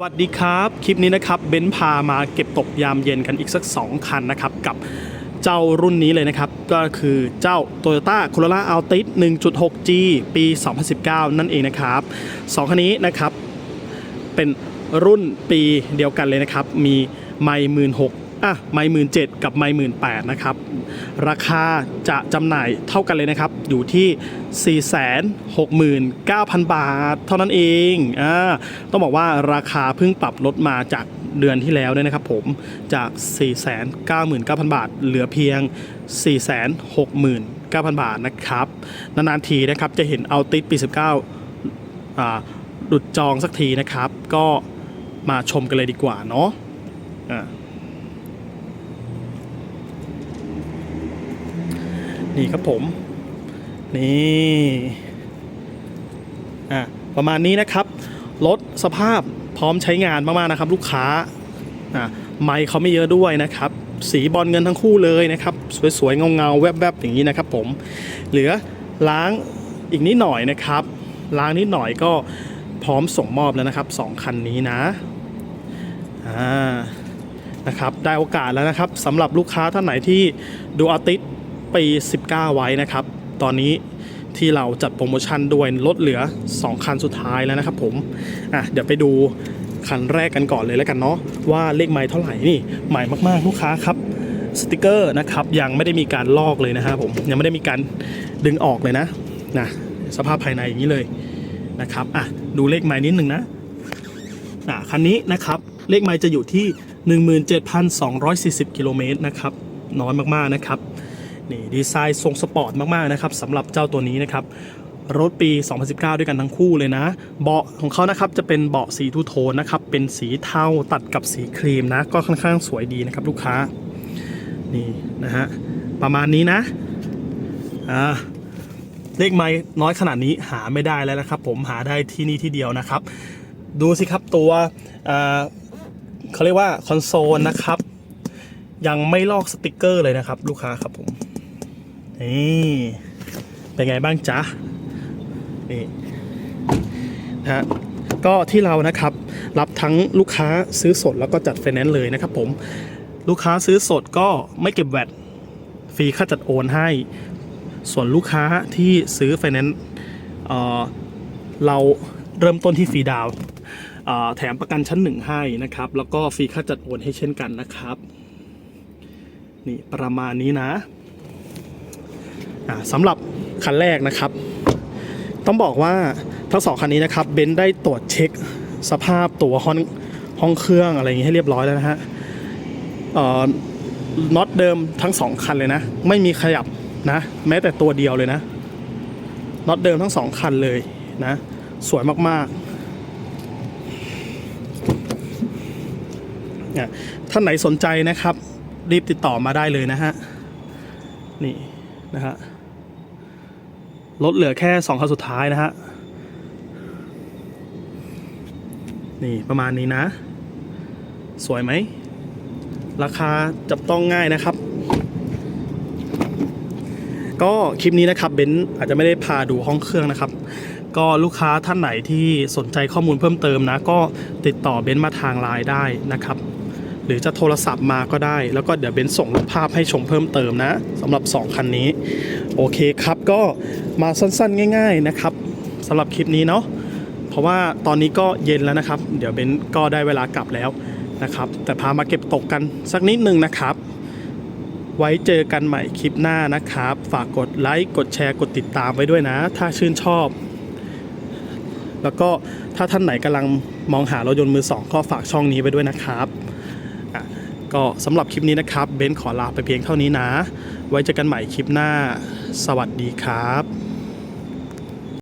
สวัสดีครับ คลิปนี้นะครับเบนซ์พามาเก็บตกยามเย็นกันอีกสัก 2 คันนะครับ กับเจ้ารุ่นนี้เลยนะครับ ก็คือเจ้า Toyota Corolla Altis 1.6G ปี 2019 นั่นเองนะครับ 2 คันนี้นะครับ เป็นรุ่นปีเดียวกันเลยนะครับ มีไม่หมื่นหก อะไม่หมื่นเจ็ดกับไม่หมื่นแปดนะครับ ราคาจะจำหน่ายเท่ากันเลยนะครับ อยู่ที่ 469,000 บาท เท่านั้นเองอ่าต้องบอกว่าราคาเพิ่งปรับลดมาจากเดือนที่แล้วด้วยนะครับผมจาก 499,000 บาท เหลือเพียง 469,000 บาทนะครับ นานๆทีนะครับจะเห็นเอาติดปี 19อ่าหลุดจองสักทีนะครับ ก็มาชมกันเลยดีกว่าเนาะอะ นี่ครับผม นี่อะประมาณนี้นะครับ รถสภาพพร้อมใช้งานมากๆนะครับ ลูกค้าอะไมค์เขาไม่เยอะด้วยนะครับสีบอลเงินทั้งคู่เลยนะครับ สวยๆเงาๆแวบๆอย่างนี้นะครับผมเหลือล้างอีกนิดหน่อยนะครับ ล้างนิดหน่อยก็พร้อมส่งมอบแล้วนะครับสองคันนี้นะอ่านะครับได้โอกาสแล้วนะครับสำหรับลูกค้าท่านไหนที่ดูอาติส ปี 19 ไว้นะครับ ตอนนี้ที่เราจัดโปรโมชั่นด้วยลดเหลือ 2 คันสุดท้ายแล้วนะครับผมอะเดี๋ยวไปดูคันแรกกันก่อนเลยแล้วกันเนาะว่าเลขไม้เท่าไหร่นี่ใหม่มากๆลูกค้าครับสติกเกอร์นะครับยังไม่ได้มีการลอกเลยนะครับผมยังไม่ได้มีการดึงออกเลยนะนะสภาพภายในอย่างนี้เลยนะครับอะดูเลขไม้นิดหนึ่งนะอะคันนี้นะครับเลขไม้จะอยู่ที่ 17,240 กิโลเมตรนะครับน้อยมากๆนะครับ นี่ดีไซน์ทรงสปอร์ตมากๆนะครับสำหรับเจ้าตัวนี้นะครับรถปี 2019 ด้วยกันทั้งคู่เลยนะ เบาะของเขานะครับจะเป็นเบาะสีทูโทนนะครับ เป็นสีเทาตัดกับสีครีมนะ ก็ค่อนข้างสวยดีนะครับลูกค้า นี่นะฮะ ประมาณนี้นะ อ่า เลขไม้น้อยขนาดนี้หาไม่ได้แล้วนะครับ ผมหาได้ที่นี่ที่เดียวนะครับ ดูสิครับตัวอ่าเขาเรียกว่าคอนโซลนะครับ ยังไม่ลอกสติกเกอร์เลยนะครับ ลูกค้าครับผม นี่เป็นไงบ้างจ๊ะนี่นะฮะก็ที่เรานะครับรับทั้งลูกค้าซื้อสดแล้วก็จัดไฟแนนซ์เลยนะครับผมลูกค้าซื้อสดก็ไม่เก็บแวตฟรีค่าจัดโอนให้ ส่วนลูกค้าที่ซื้อไฟแนนซ์เราเริ่มต้นที่ฟรีดาวแถมประกันชั้นหนึ่งให้นะครับ แล้วก็ฟรีค่าจัดโอนให้เช่นกันนะครับ นี่ประมาณนี้นะ สำหรับคันแรกนะครับ ต้องบอกว่าทั้งสองคันนี้นะครับเบนซ์ได้ตรวจเช็คสภาพตัวห้องห้องเครื่องอะไรอย่างนี้ให้เรียบร้อยแล้วนะฮะน็อตเดิมทั้งสองคันเลยนะ ไม่มีขยับนะ แม้แต่ตัวเดียวเลยนะน็อตเดิมทั้งสองคันเลยนะ สวยมากๆเนี่ยท่านไหนสนใจนะครับ รีบติดต่อมาได้เลยนะฮะ นี่นะฮะ ลดเหลือแค่สองคันสุดท้ายนะฮะ นี่ประมาณนี้นะ สวยไหม ราคาจับต้องง่ายนะครับ ก็คลิปนี้นะครับเบนซ์อาจจะไม่ได้พาดูห้องเครื่องนะครับ ก็ลูกค้าท่านไหนที่สนใจข้อมูลเพิ่มเติมนะ ก็ติดต่อเบนซ์มาทางไลน์ได้นะครับ หรือจะโทรศัพท์มาก็ได้ แล้วก็เดี๋ยวเบนส่งรูปภาพให้ชมเพิ่มเติมนะสำหรับ 2 คันนี้ โอเคครับก็มาสั้นๆ ง่าย ๆนะครับสำหรับคลิปนี้เนาะเพราะว่าตอนนี้ก็เย็นแล้วนะครับ เดี๋ยวเบนก็ได้เวลากลับแล้วนะครับ แต่พามาเก็บตกกันสักนิดนึงนะครับ ไว้เจอกันใหม่คลิปหน้านะครับ ฝากกดไลค์กดแชร์กดติดตามไว้ด้วยนะ ถ้าชื่นชอบ แล้วก็ถ้าท่านไหนกำลังมองหารถยนต์มือสองก็ฝากช่องนี้ไว้ด้วยนะครับ ก็สำหรับคลิปนี้นะครับ เบนขอลาไปเพียงเท่านี้นะ ไว้เจอกันใหม่คลิปหน้า สวัสดีครับ